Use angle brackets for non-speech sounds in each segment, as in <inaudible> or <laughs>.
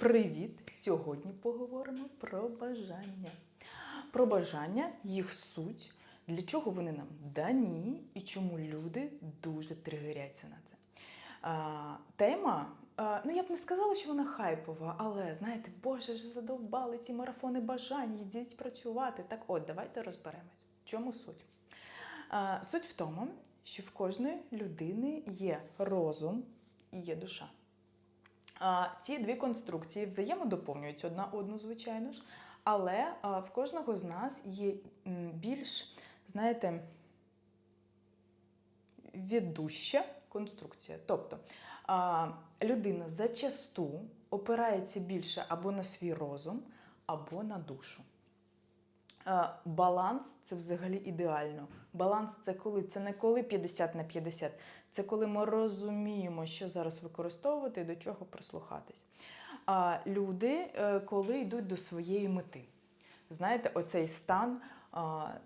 Привіт! Сьогодні поговоримо про бажання. Про бажання, їх суть, для чого вони нам дані і чому люди дуже тригеряться на це. А, тема, а, ну я б не сказала, що вона хайпова, але знаєте, Боже, вже задовбали ці марафони бажань, йдіть працювати. Так от, давайте розберемось. Чому суть? А, суть в тому, що в кожної людини є розум і є душа. Ці дві конструкції взаємодоповнюють одна одну, звичайно ж, але в кожного з нас є більш, знаєте, ведуща конструкція. Тобто людина зачасту опирається більше або на свій розум, або на душу. Баланс це взагалі ідеально. Баланс це коли? Це не коли 50 на 50, це коли ми розуміємо, що зараз використовувати і до чого прислухатись. А люди, е, коли йдуть до своєї мети. Знаєте, оцей стан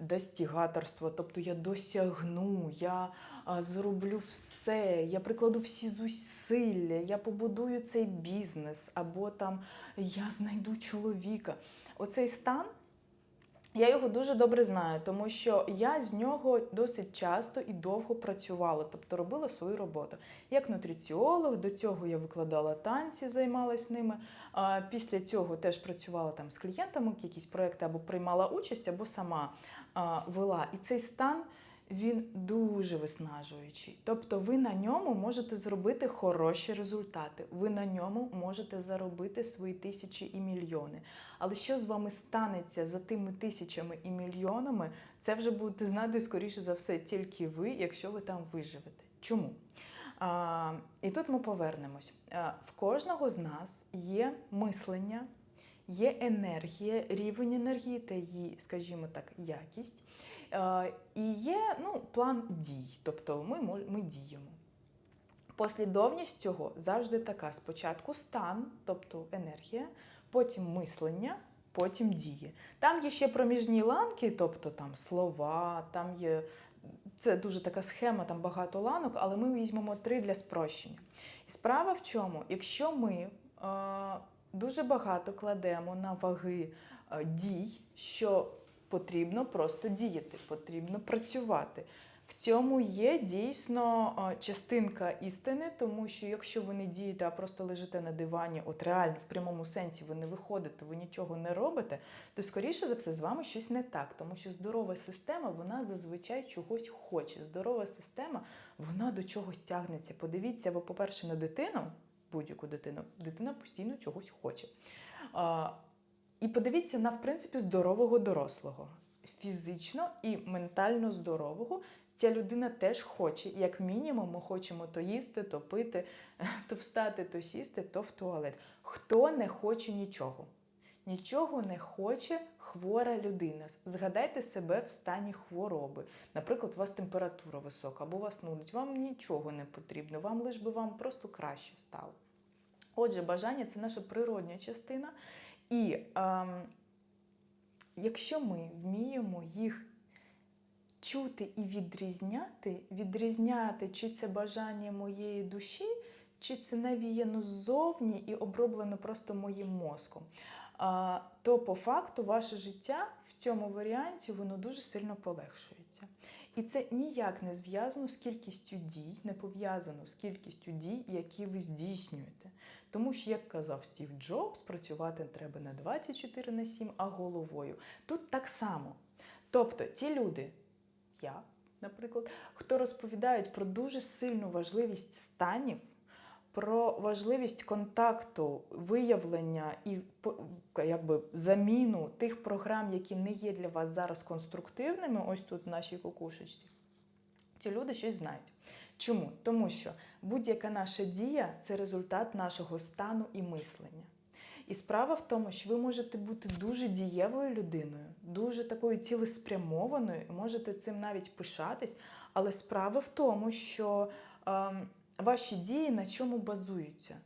достігаторства, тобто я досягну, я зроблю все, я прикладу всі зусилля, я побудую цей бізнес, або там я знайду чоловіка. Оцей стан. Я його дуже добре знаю, тому що я з нього досить часто і довго працювала, тобто робила свою роботу. Як нутриціолог, до цього я викладала танці, займалась ними. Після цього теж працювала там з клієнтами, якісь проекти або приймала участь, або сама вела. І цей стан. Він дуже виснажуючий. Тобто ви на ньому можете зробити хороші результати. Ви на ньому можете заробити свої тисячі і мільйони. Але що з вами станеться за тими тисячами і мільйонами, це вже будете знати, скоріше за все, тільки ви, якщо ви там виживете. Чому? А, і тут ми повернемось. А, в кожного з нас є мислення. Є енергія, рівень енергії та її, скажімо так, якість. Е, І є ну, план дій, тобто ми, ми діємо. Послідовність цього завжди така: спочатку стан, тобто енергія, потім мислення, потім дії. Там є ще проміжні ланки, тобто там слова, там є. Це дуже така схема, там багато ланок, але ми візьмемо три для спрощення. І справа в чому? Якщо ми е, дуже багато кладемо на ваги е, дій, що потрібно просто діяти, потрібно працювати. В цьому є дійсно частинка істини, тому що якщо ви не дієте, а просто лежите на дивані, от реально в прямому сенсі ви не виходите, ви нічого не робите, то скоріше за все з вами щось не так, тому що здорова система вона зазвичай чогось хоче. Здорова система вона до чогось тягнеться. Подивіться, ви, по-перше, на дитину, будь-яку дитину, дитина постійно чогось хоче. І подивіться на, в принципі, здорового дорослого, фізично і ментально здорового. Ця людина теж хоче, як мінімум, ми хочемо то їсти, то пити, <laughs> то встати, то сісти, то в туалет. Хто не хоче нічого? Нічого не хоче хвора людина. Згадайте себе в стані хвороби. Наприклад, у вас температура висока, або вас нудить, вам нічого не потрібно, вам лиш би вам просто краще стало. Отже, бажання це наша природня частина. І ем, якщо ми вміємо їх чути і відрізняти, відрізняти, чи це бажання моєї душі, чи це навіяно ззовні і оброблено просто моїм мозком, а, то по факту ваше життя в цьому варіанті воно дуже сильно полегшується. І це ніяк не зв'язано з кількістю дій, не пов'язано з кількістю дій, які ви здійснюєте. Тому що, як казав Стів Джобс, працювати треба не 24 на 7, а головою. Тут так само. Тобто, ті люди, я, наприклад, хто розповідають про дуже сильну важливість станів, про важливість контакту, виявлення і якби, заміну тих програм, які не є для вас зараз конструктивними, ось тут в нашій кукушечці, ці люди щось знають. Чому? Тому що будь-яка наша дія це результат нашого стану і мислення. І справа в тому, що ви можете бути дуже дієвою людиною, дуже такою цілеспрямованою, можете цим навіть пишатись. Але справа в тому, що ем, ваші дії на чому базуються?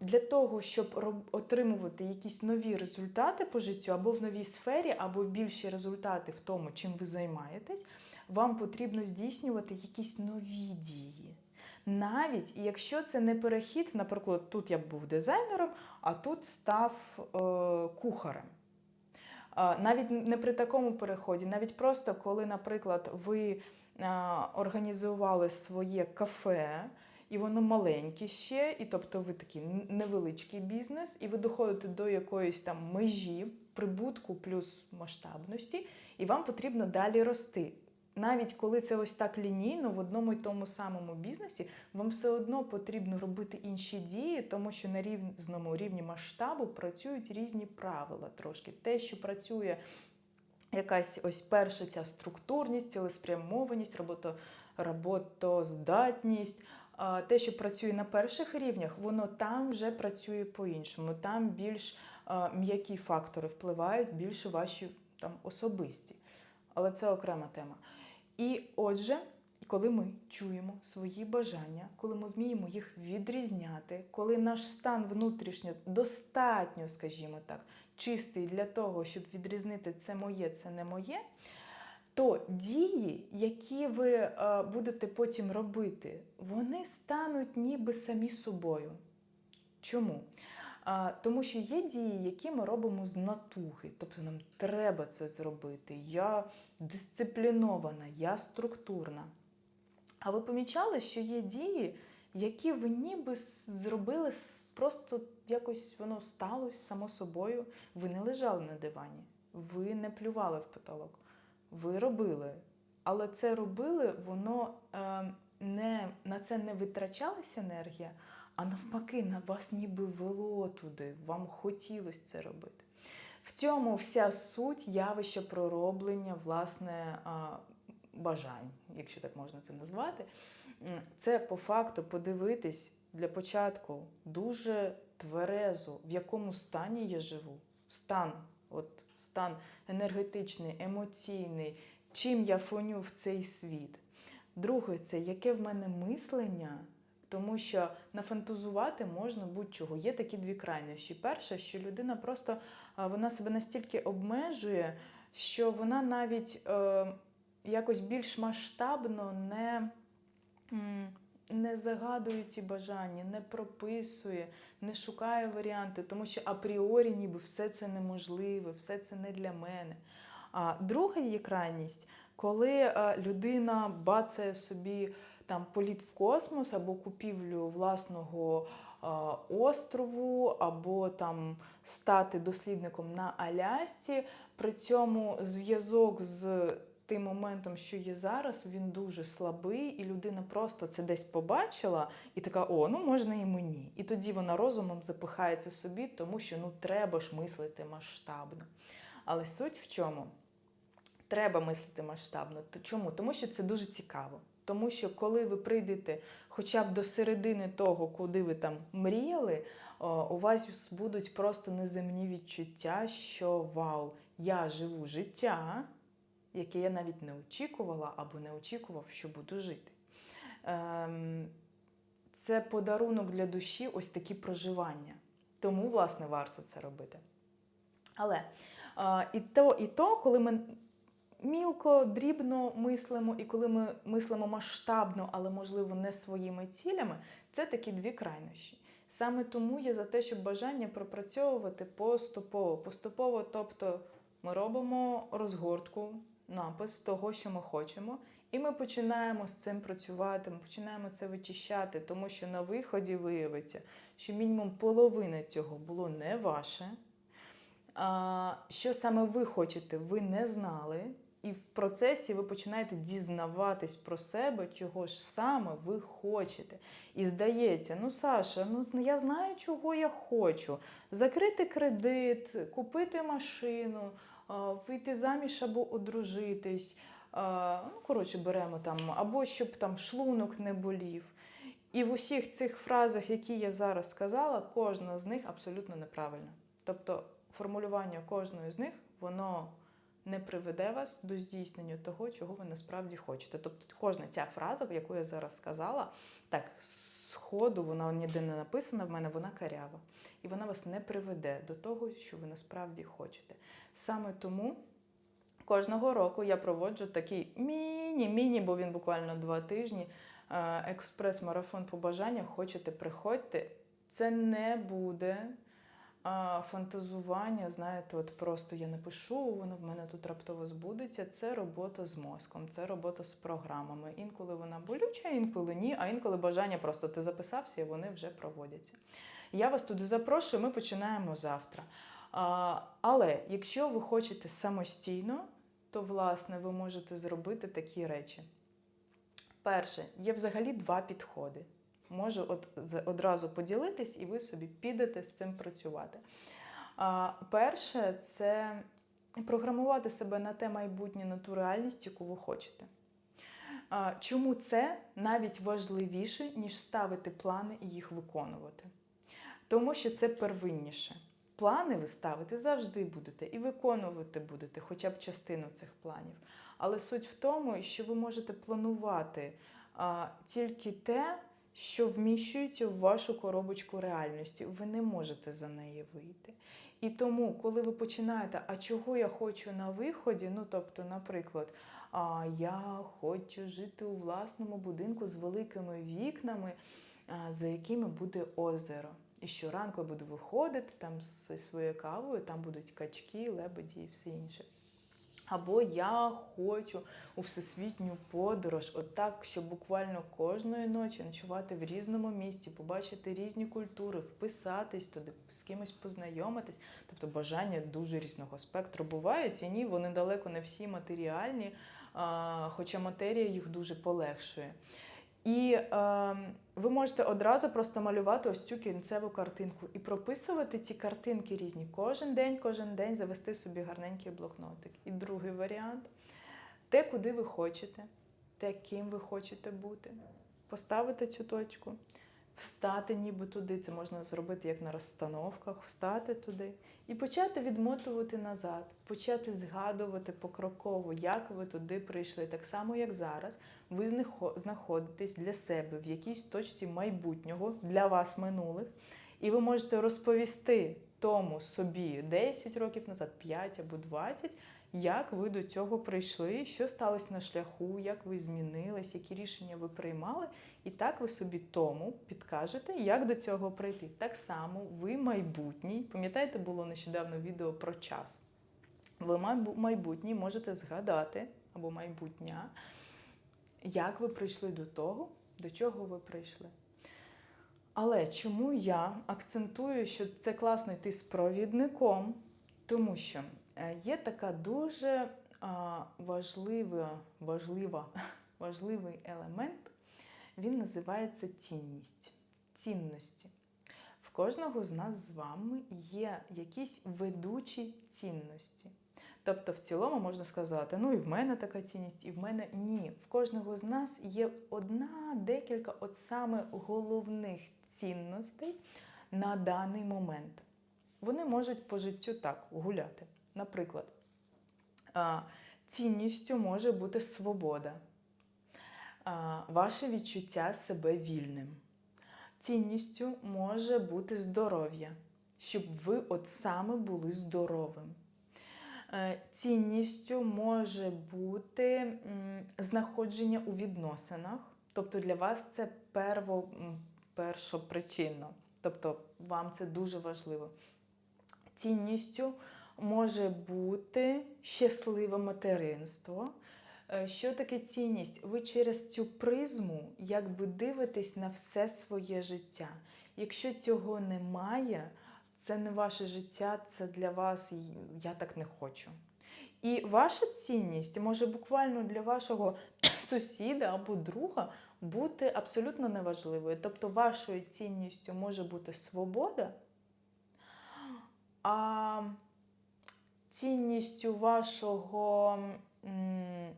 Для того, щоб отримувати якісь нові результати по життю або в новій сфері, або більші результати в тому, чим ви займаєтесь, вам потрібно здійснювати якісь нові дії. Навіть якщо це не перехід, наприклад, тут я був дизайнером, а тут став е, кухарем. Навіть не при такому переході, навіть просто коли, наприклад, ви організували своє кафе, і воно маленьке ще, і тобто ви такий невеличкий бізнес, і ви доходите до якоїсь там межі, прибутку плюс масштабності, і вам потрібно далі рости. Навіть коли це ось так лінійно в одному й тому самому бізнесі, вам все одно потрібно робити інші дії, тому що на різному рівні масштабу працюють різні правила трошки. Те, що працює якась ось перша ця структурність, цілеспрямованість, робото, роботоздатність. Те, що працює на перших рівнях, воно там вже працює по-іншому. Там більш м'які фактори впливають, більше ваші там особисті. Але це окрема тема. І отже, коли ми чуємо свої бажання, коли ми вміємо їх відрізняти, коли наш стан внутрішньо достатньо, скажімо так, чистий для того, щоб відрізнити це моє, це не моє, то дії, які ви е, будете потім робити, вони стануть ніби самі собою. Чому? Тому що є дії, які ми робимо з натуги, тобто нам треба це зробити. Я дисциплінована, я структурна. А ви помічали, що є дії, які ви ніби зробили просто якось воно сталося само собою. Ви не лежали на дивані, ви не плювали в потолок, ви робили. Але це робили, воно е, не, на це не витрачалася енергія, а навпаки, на вас ніби вело туди, вам хотілося це робити. В цьому вся суть явища пророблення, власне, бажань, якщо так можна це назвати. Це по факту подивитись для початку дуже тверезо, в якому стані я живу. Стан, от стан енергетичний, емоційний, чим я фоню в цей світ. Друге, це яке в мене мислення, тому що нафантазувати можна будь-чого. Є такі дві крайнощі. Перше, що людина просто вона себе настільки обмежує, що вона навіть е, якось більш масштабно не, не загадує ці бажання, не прописує, не шукає варіанти, тому що апріорі ніби все це неможливе, все це не для мене. А друга її крайність, коли е, людина бацає собі там політ в космос або купівлю власного острову, або там стати дослідником на Алясці. При цьому зв'язок з тим моментом, що є зараз, він дуже слабий, і людина просто це десь побачила і така: о, ну можна і мені. І тоді вона розумом запихається собі, тому що ну треба ж мислити масштабно. Але суть в чому? Треба мислити масштабно. Чому? Тому що це дуже цікаво. Тому що коли ви прийдете хоча б до середини того, куди ви там мріяли, у вас будуть просто неземні відчуття, що вау, я живу життя, яке я навіть не очікувала або не очікував, що буду жити. Ем, це подарунок для душі, ось такі проживання. Тому, власне, варто це робити. Але і, то, і то, коли ми мілко, дрібно мислимо, і коли ми мислимо масштабно, але, можливо, не своїми цілями, це такі дві крайнощі. Саме тому я за те, щоб бажання пропрацьовувати поступово. Поступово, тобто ми робимо розгортку, напис того, що ми хочемо, і ми починаємо з цим працювати, ми починаємо це вичищати, тому що на виході виявиться, що мінімум половина цього було не ваше. Що саме ви хочете, ви не знали. І в процесі ви починаєте дізнаватись про себе, чого ж саме ви хочете. І здається, ну Саша, ну я знаю, чого я хочу. Закрити кредит, купити машину, вийти заміж або одружитись. Ну, коротше, беремо там, або щоб там шлунок не болів. І в усіх цих фразах, які я зараз сказала, кожна з них абсолютно неправильна. Тобто формулювання кожної з них, воно не приведе вас до здійснення того, чого ви насправді хочете. Тобто кожна ця фраза, яку я зараз сказала, так, з ходу вона ніде не написана в мене, вона карява. І вона вас не приведе до того, що ви насправді хочете. Саме тому кожного року я проводжу такий міні-міні, бо він буквально два тижні. експрес-марафон по бажаннях, хочете, приходьте. Це не буде а, фантазування, знаєте, от просто я напишу, воно в мене тут раптово збудеться. Це робота з мозком, це робота з програмами. Інколи вона болюча, інколи ні, а інколи бажання просто ти записався і вони вже проводяться. Я вас туди запрошую, ми починаємо завтра. А, але якщо ви хочете самостійно, то власне ви можете зробити такі речі. Перше, є взагалі два підходи. Можу от одразу поділитись, і ви собі підете з цим працювати. А, перше, це програмувати себе на те майбутнє, на ту реальність, яку ви хочете. А, чому це навіть важливіше, ніж ставити плани і їх виконувати? Тому що це первинніше. Плани ви ставити завжди будете і виконувати будете хоча б частину цих планів. Але суть в тому, що ви можете планувати а, тільки те, що вміщується в вашу коробочку реальності. Ви не можете за неї вийти. І тому, коли ви починаєте, а чого я хочу на виході, ну тобто, наприклад, а, я хочу жити у власному будинку з великими вікнами, за якими буде озеро. І щоранку я буду виходити там зі своєю кавою, там будуть качки, лебеді і все інше. Або я хочу у всесвітню подорож, отак, щоб буквально кожної ночі ночувати в різному місті, побачити різні культури, вписатись туди, з кимось познайомитись. Тобто бажання дуже різного спектру бувають, і ні, вони далеко не всі матеріальні, хоча матерія їх дуже полегшує. І е, ви можете одразу просто малювати ось цю кінцеву картинку і прописувати ці картинки різні. Кожен день, кожен день завести собі гарненький блокнотик. І другий варіант те, куди ви хочете, те, ким ви хочете бути. Поставити цю точку, встати ніби туди. Це можна зробити як на розстановках, встати туди і почати відмотувати назад, почати згадувати покроково, як ви туди прийшли, так само, як зараз. Ви знаходитесь для себе в якійсь точці майбутнього для вас минулих, і ви можете розповісти тому собі 10 років назад, 5 або 20, як ви до цього прийшли, що сталося на шляху, як ви змінились, які рішення ви приймали, і так ви собі тому підкажете, як до цього прийти. Так само ви майбутній. Пам'ятаєте, було нещодавно відео про час. Ви майбу- майбутній можете згадати або майбутня, як ви прийшли до того, до чого ви прийшли. Але чому я акцентую, що це класно йти з провідником? Тому що є така дуже важлива, важлива, <laughs> важливий елемент, він називається цінність, цінності. В кожного з нас з вами є якісь ведучі цінності. Тобто, в цілому можна сказати, ну і в мене така цінність, і в мене ні. В кожного з нас є одна, декілька от саме головних цінностей на даний момент. Вони можуть по життю так гуляти. Наприклад, цінністю може бути свобода, ваше відчуття себе вільним. Цінністю може бути здоров'я, щоб ви от саме були здоровим. Е, Цінністю може бути знаходження у відносинах, тобто для вас це перво, першопричинно, тобто вам це дуже важливо. Цінністю може бути щасливе материнство. Е, Що таке цінність? Ви через цю призму якби дивитесь на все своє життя. Якщо цього немає, це не ваше життя, це для вас я так не хочу. І ваша цінність може буквально для вашого <clears throat> сусіда або друга бути абсолютно неважливою. Тобто, вашою цінністю може бути свобода, а цінністю вашого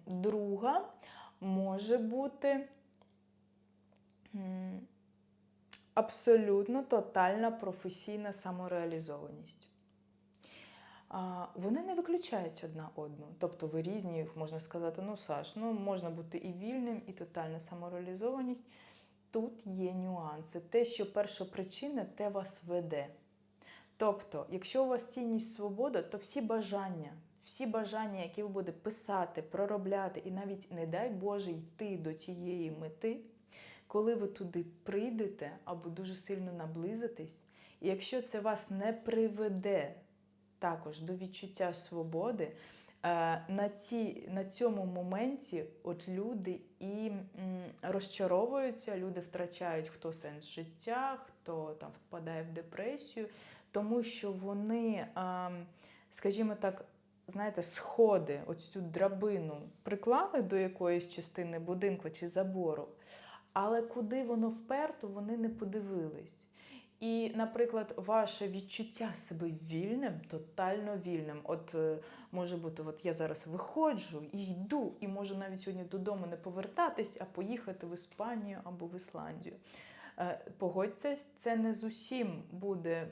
друга може бути абсолютно тотальна професійна самореалізованість. Вони не виключають одна одну. Тобто ви різні, можна сказати, ну Саш, ну можна бути і вільним, і тотальна самореалізованість. Тут є нюанси. Те, що перша причина, те вас веде. Тобто, якщо у вас цінність свобода, то всі бажання, всі бажання, які ви будете писати, проробляти, і навіть, не дай Боже, йти до тієї мети, коли ви туди прийдете або дуже сильно наблизитесь, і якщо це вас не приведе також до відчуття свободи, е, на, ці, на цьому моменті от люди і розчаровуються, люди втрачають хто сенс життя, хто там впадає в депресію, тому що вони, скажімо так, знаєте, сходи, ось цю драбину приклали до якоїсь частини будинку чи забору, але куди воно вперто, вони не подивились. І, наприклад, ваше відчуття себе вільним, тотально вільним. От е, може бути, от я зараз виходжу і йду, і можу навіть сьогодні додому не повертатись, а поїхати в Іспанію або в Ісландію. Е, Погодьтесь, це не з усім буде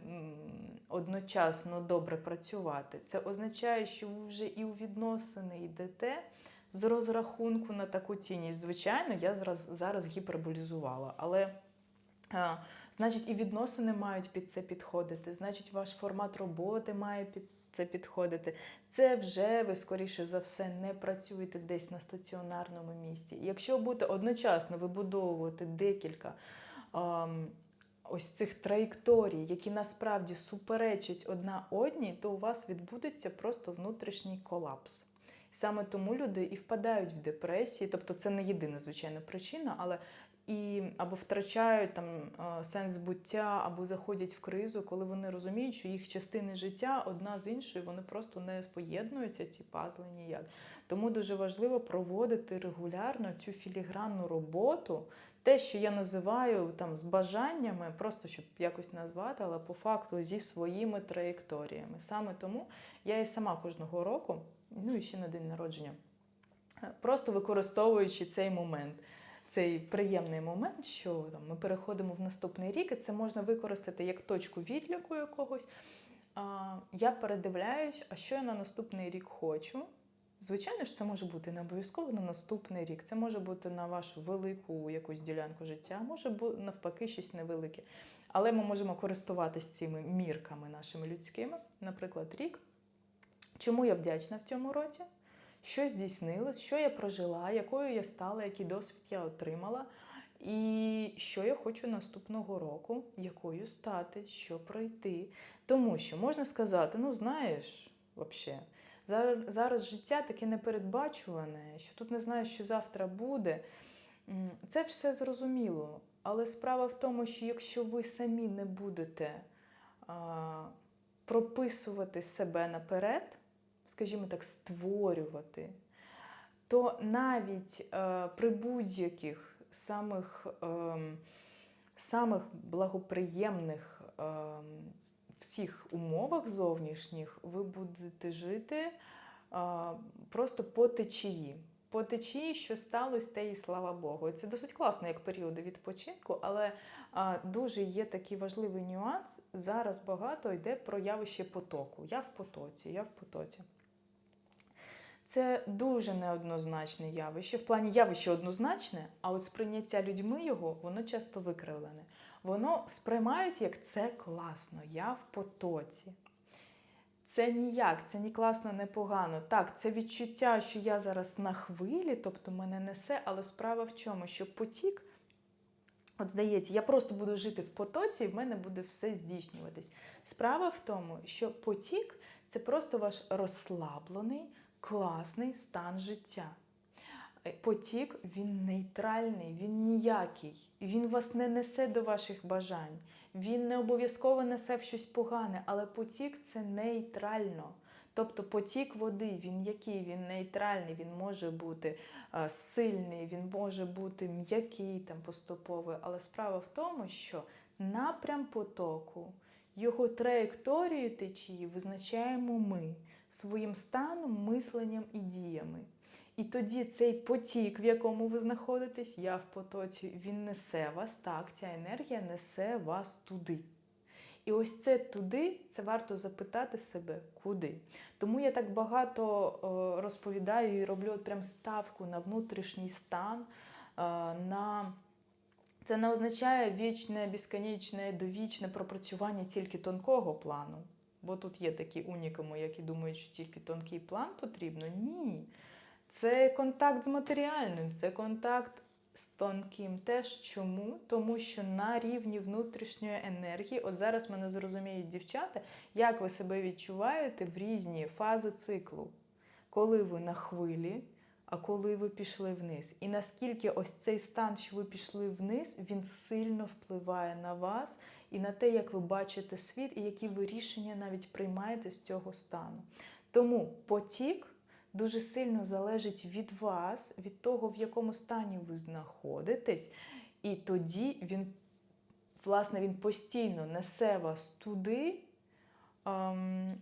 одночасно добре працювати. Це означає, що ви вже і у відносини йдете з розрахунку на таку цінність. Звичайно, я зараз, зараз гіперболізувала, але. Значить, і відносини мають під це підходити. Значить, ваш формат роботи має під це підходити. Це вже ви, скоріше за все, не працюєте десь на стаціонарному місці. Якщо будете одночасно вибудовувати декілька ось цих траєкторій, які насправді суперечать одна одній, то у вас відбудеться просто внутрішній колапс. Саме тому люди і впадають в депресії, тобто це не єдина звичайна причина, але і або втрачають там сенс буття, або заходять в кризу, коли вони розуміють, що їх частини життя одна з іншою, вони просто не поєднуються, ці пазли ніяк. Тому дуже важливо проводити регулярно цю філігранну роботу, те, що я називаю там з бажаннями, просто щоб якось назвати, але по факту зі своїми траєкторіями. Саме тому я і сама кожного року, ну і ще на день народження, просто використовуючи цей момент цей приємний момент, що там, ми переходимо в наступний рік, і це можна використати як точку відліку якогось. А, я передивляюсь, а що я на наступний рік хочу. Звичайно ж, це може бути не обов'язково на наступний рік. Це може бути на вашу велику якусь ділянку життя, може бути навпаки щось невелике. Але ми можемо користуватись цими мірками нашими людськими, наприклад, рік. Чому я вдячна в цьому році? що здійснилось, що я прожила, якою я стала, який досвід я отримала, і що я хочу наступного року, якою стати, що пройти. Тому що можна сказати, ну знаєш, взагалі, зараз, життя таке непередбачуване, що тут не знаєш, що завтра буде. Це все зрозуміло. Але справа в тому, що якщо ви самі не будете а, прописувати себе наперед, скажімо так, створювати, то навіть е, при будь-яких самих, е, самих благоприємних е, всіх умовах зовнішніх ви будете жити е, просто по течії. По течії, що сталося, те і слава Богу. І Це досить класно, як періоди відпочинку, але а, дуже є такий важливий нюанс. Зараз багато йде про явище потоку. Я в потоці, я в потоці. Це дуже неоднозначне явище. В плані явище однозначне, а от сприйняття людьми його, воно часто викривлене. Воно сприймають як це класно, я в потоці. Це ніяк, це ні класно, не погано. Так, це відчуття, що я зараз на хвилі, тобто мене несе, але справа в чому? Що потік, от здається, я просто буду жити в потоці, і в мене буде все здійснюватись. Справа в тому, що потік це просто ваш розслаблений, класний стан життя. Е, Потік він нейтральний, він ніякий. Він вас не несе до ваших бажань. Він не обов'язково несе в щось погане, але потік це нейтрально. Тобто потік води, він який? Він нейтральний, він може бути е, сильний, він може бути м'який, там поступовий. Але справа в тому, що напрям потоку, його траєкторію течії визначаємо ми своїм станом, мисленням і діями. І тоді цей потік, в якому ви знаходитесь, я в потоці, він несе вас, так, ця енергія несе вас туди. І ось це туди, це варто запитати себе, куди. Тому я так багато е, розповідаю і роблю от прям ставку на внутрішній стан, е, на це не означає вічне, безконечне, довічне пропрацювання тільки тонкого плану. Бо тут є такі унікуми, які думають, що тільки тонкий план потрібно. Ні. Це контакт з матеріальним, це контакт з тонким теж чому? Тому що на рівні внутрішньої енергії, от зараз мене зрозуміють дівчата, як ви себе відчуваєте в різні фази циклу, коли ви на хвилі, а коли ви пішли вниз. І наскільки ось цей стан, що ви пішли вниз, він сильно впливає на вас і на те, як ви бачите світ, і які ви рішення навіть приймаєте з цього стану. Тому потік дуже сильно залежить від вас, від того, в якому стані ви знаходитесь, і тоді він, власне, він постійно несе вас туди, ем,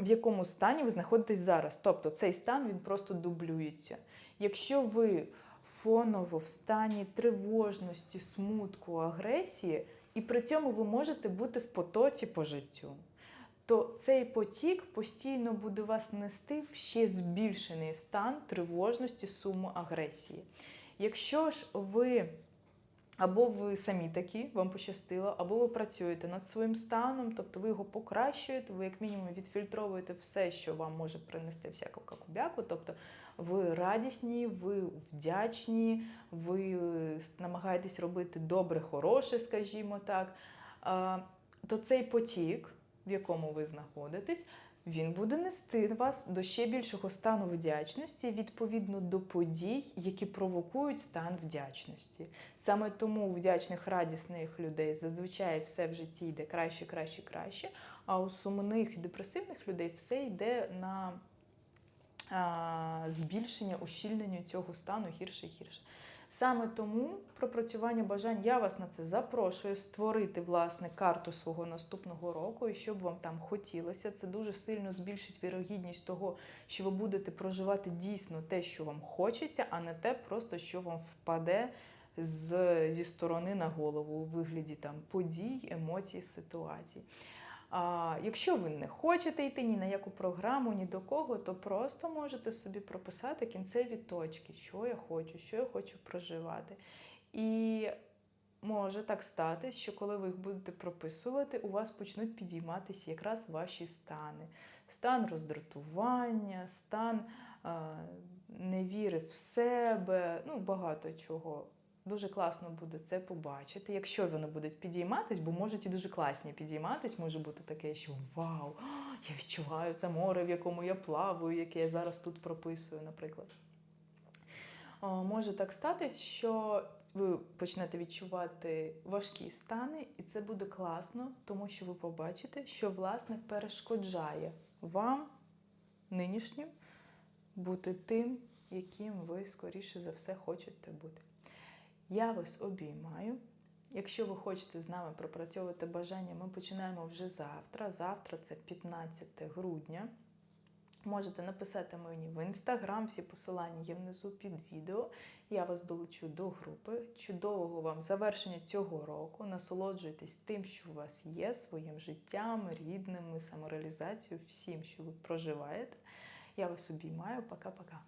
в якому стані ви знаходитесь зараз. Тобто цей стан він просто дублюється. Якщо ви фоново в стані тривожності, смутку, агресії, і при цьому ви можете бути в потоці по життю то цей потік постійно буде вас нести в ще збільшений стан тривожності, суму, агресії. Якщо ж ви або ви самі такі, вам пощастило, або ви працюєте над своїм станом, тобто ви його покращуєте, ви як мінімум відфільтровуєте все, що вам може принести всяку какубяку, тобто ви радісні, ви вдячні, ви намагаєтесь робити добре, хороше, скажімо так, то цей потік в якому ви знаходитесь, він буде нести вас до ще більшого стану вдячності відповідно до подій, які провокують стан вдячності. Саме тому у вдячних радісних людей зазвичай все в житті йде краще, краще, краще. А у сумних і депресивних людей все йде на а, збільшення, ущільнення цього стану гірше і гірше. Саме тому пропрацювання бажань я вас на це запрошую створити власне карту свого наступного року, і щоб вам там хотілося. Це дуже сильно збільшить вірогідність того, що ви будете проживати дійсно те, що вам хочеться, а не те, просто що вам впаде з, зі сторони на голову у вигляді там подій, емоцій, ситуацій. А якщо ви не хочете йти ні на яку програму, ні до кого, то просто можете собі прописати кінцеві точки, що я хочу, що я хочу проживати. І може так стати, що коли ви їх будете прописувати, у вас почнуть підійматися якраз ваші стани. Стан роздратування, стан а, невіри в себе, ну багато чого. Дуже класно буде це побачити, якщо вони будуть підійматись, бо можуть і дуже класні підійматись, може бути таке, що вау, я відчуваю це море, в якому я плаваю, яке я зараз тут прописую, наприклад. Може так статись, що ви почнете відчувати важкі стани, і це буде класно, тому що ви побачите, що власне перешкоджає вам нинішнім бути тим, яким ви скоріше за все хочете бути. Я вас обіймаю. Якщо ви хочете з нами пропрацьовувати бажання, ми починаємо вже завтра. Завтра це 15 грудня. Можете написати мені в інстаграм, всі посилання є внизу під відео. Я вас долучу до групи. Чудового вам завершення цього року. Насолоджуйтесь тим, що у вас є, своїм життям, рідними, самореалізацією, всім, що ви проживаєте. Я вас обіймаю. Пока-пока.